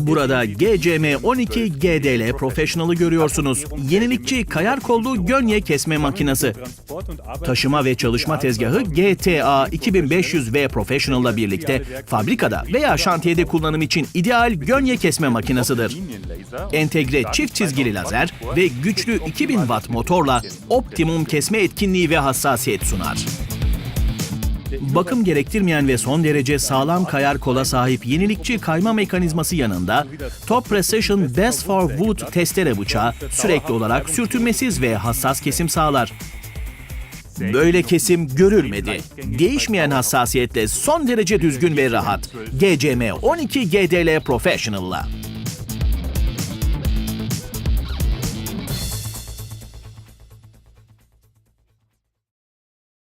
Burada GCM12 GDL Professional'ı görüyorsunuz. Yenilikçi kayar kollu gönye kesme makinesi. Taşıma ve çalışma tezgahı GTA 2500V Professional'la birlikte fabrikada veya şantiyede kullanım için ideal gönye kesme makinesidir. Entegre çift çizgili lazer ve güçlü 2000 watt motorla optimum kesme etkinliği ve hassasiyet sunar. Bakım gerektirmeyen ve son derece sağlam kayar kola sahip yenilikçi kayma mekanizması yanında Top Precision Best for Wood testere bıçağı sürekli olarak sürtünmesiz ve hassas kesim sağlar. Böyle kesim görülmedi. Değişmeyen hassasiyetle son derece düzgün ve rahat. GCM 12 GDL Professional'la.